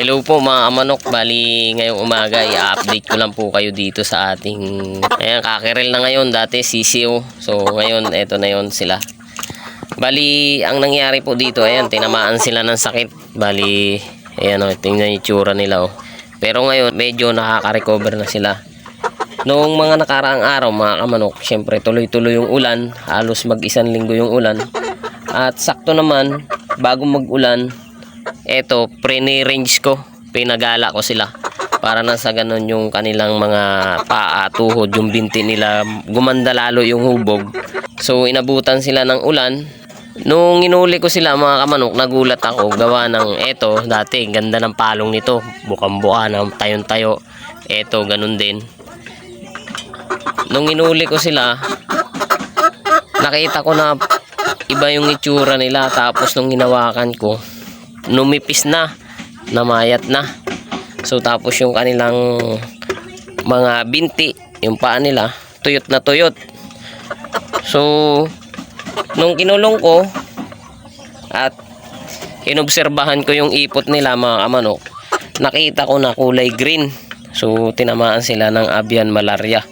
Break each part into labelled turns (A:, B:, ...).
A: Hello po mga manok, bali ngayong umaga i-update ko lang po kayo dito sa ating ayan kakirel na ngayon, dati sisiw. So ngayon eto na yon sila. Bali ang nangyari po dito, ayan tinamaan sila ng sakit. Bali ayan oh, tingnan yung tsura nila oh. Pero ngayon medyo nakaka-recover na sila. Noong mga nakaraang araw mga kamanok, syempre tuloy-tuloy yung ulan, halos mag-isang linggo yung ulan. At sakto naman, bago mag-ulan, eto, pre-range ko, pinagala ko sila. Para na sa ganun yung kanilang mga paa, tuhod, yung binti nila, gumanda lalo yung hubog. So, inabutan sila ng ulan. Nung inuli ko sila mga kamanok, nagulat ako. Gawa ng eto, dati, ganda ng palong nito. Bukang-buka ng tayon-tayo. Eto, ganun din. Nung inuli ko sila, nakita ko na iba yung itsura nila. Tapos nung hinawakan ko, numipis na, namayat na. So tapos yung kanilang mga binti, yung paa nila, tuyot na tuyot. So nung kinulong ko at inobserbahan ko yung ipot nila mga kamanok, nakita ko na kulay green. So tinamaan sila ng avian malaria.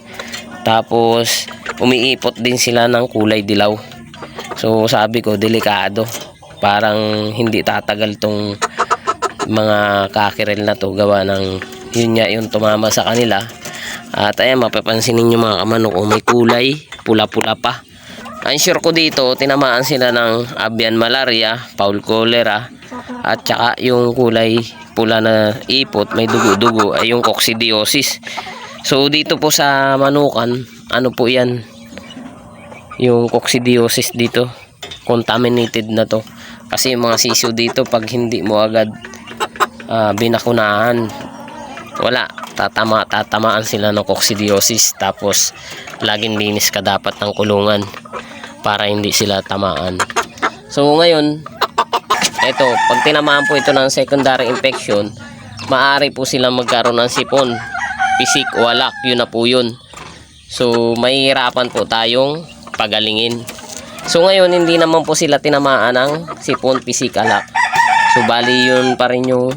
A: Tapos umiipot din sila ng kulay dilaw. So sabi ko delikado. Parang hindi tatagal tong mga kakirel na to gawa ng yun nga yung tumama sa kanila. At ayan mapapansin ninyo mga kamanok kung may kulay pula-pula pa. Ang sure ko dito tinamaan sila ng avian malaria, foul cholera at saka yung kulay pula na ipot may dugo-dugo ay yung coccidiosis. So dito po sa manukan, ano po 'yan? Yung coccidiosis dito, contaminated na to. Kasi yung mga sisiw dito pag hindi mo agad ah, binakunahan, wala, tatama tatamaan sila ng coccidiosis tapos laging linis ka dapat ng kulungan para hindi sila tamaan. So ngayon, eto, pag tinamaan po ito ng secondary infection, maaari po silang magkaroon ng sipon, pisik o alak, yun na po yun. So mahihirapan po tayong pagalingin. So ngayon hindi naman po sila tinamaan ng sipon, pisik, alak. So bali yun pa rin yung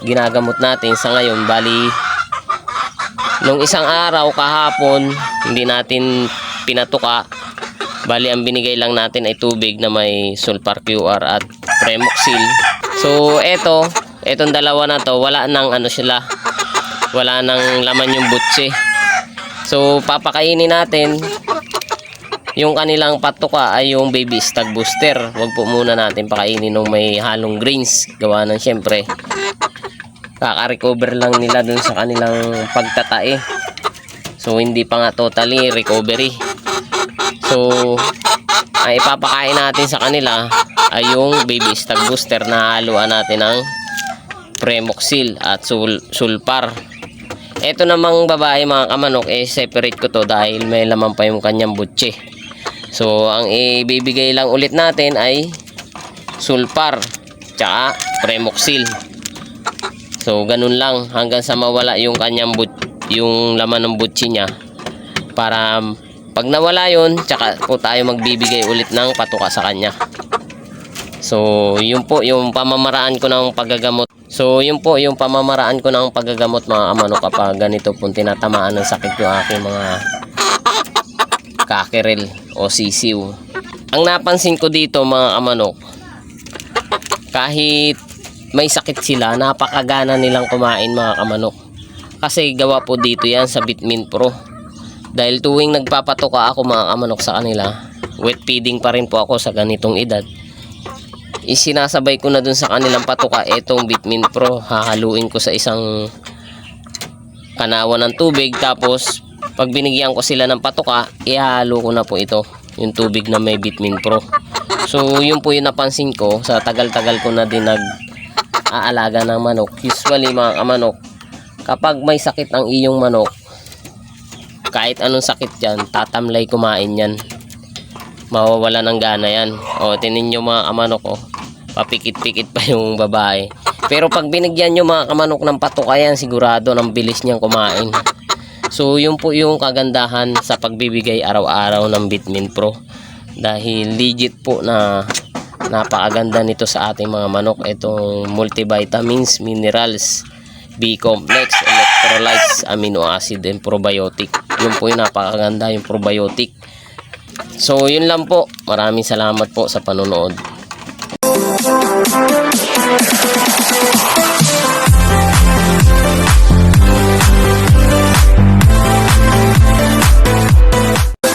A: ginagamot natin sa ngayon. Bali nung isang araw kahapon hindi natin pinatuka. Bali ang binigay lang natin ay tubig na may sulfur QR at Premoxil. So eto, etong dalawa na to wala nang ano sila. Wala nang laman yung butse. So papakainin natin yung kanilang patuka ay yung baby stag booster. Huwag po muna natin pakainin ng may halong greens. Gawa ng syempre. Kaka-recover lang nila dun sa kanilang pagtatae. So hindi pa nga totally recovery. So ay ipapakain natin sa kanila ay yung baby stag booster na haluan natin ng Premoxil at sul sulfar. Ito namang babae mga kamanok, eh separate ko to dahil may laman pa yung kanyang butche. So, ang ibibigay lang ulit natin ay sulfar, tsaka premoxil. So, ganun lang hanggang sa mawala yung kanyang but yung laman ng butchi niya. Para pag nawala yun, tsaka po tayo magbibigay ulit ng patuka sa kanya. So, yun po yung pamamaraan ko ng paggagamot. So, yun po yung pamamaraan ko ng paggagamot mga amano kapag ganito pong tinatamaan ng sakit yung aking mga kakiril o sisiw. Ang napansin ko dito mga kamanok, kahit may sakit sila, napakagana nilang kumain mga kamanok. Kasi gawa po dito yan sa Bitmin Pro. Dahil tuwing nagpapatuka ako mga kamanok sa kanila, wet feeding pa rin po ako sa ganitong edad. Isinasabay ko na dun sa kanilang patuka itong Bitmin Pro. Hahaluin ko sa isang kanawa ng tubig tapos pag binigyan ko sila ng patuka, ihalo ko na po ito, yung tubig na may Bitmin Pro. So, yun po yung napansin ko sa tagal-tagal ko na din nag aalaga ng manok. Usually mga kamanok, kapag may sakit ang iyong manok, kahit anong sakit yan, tatamlay kumain yan. Mawawala ng gana yan. O, tinin nyo mga kamanok, oh. papikit-pikit pa yung babae. Pero pag binigyan nyo mga kamanok ng patuka yan, sigurado ng bilis niyang kumain. So, yun po yung kagandahan sa pagbibigay araw-araw ng Bitmin Pro. Dahil legit po na napakaganda nito sa ating mga manok itong multivitamins, minerals, B-complex, electrolytes, amino acid, and probiotic. Yun po yung napakaganda yung probiotic. So yun lang po. Maraming salamat po sa panonood.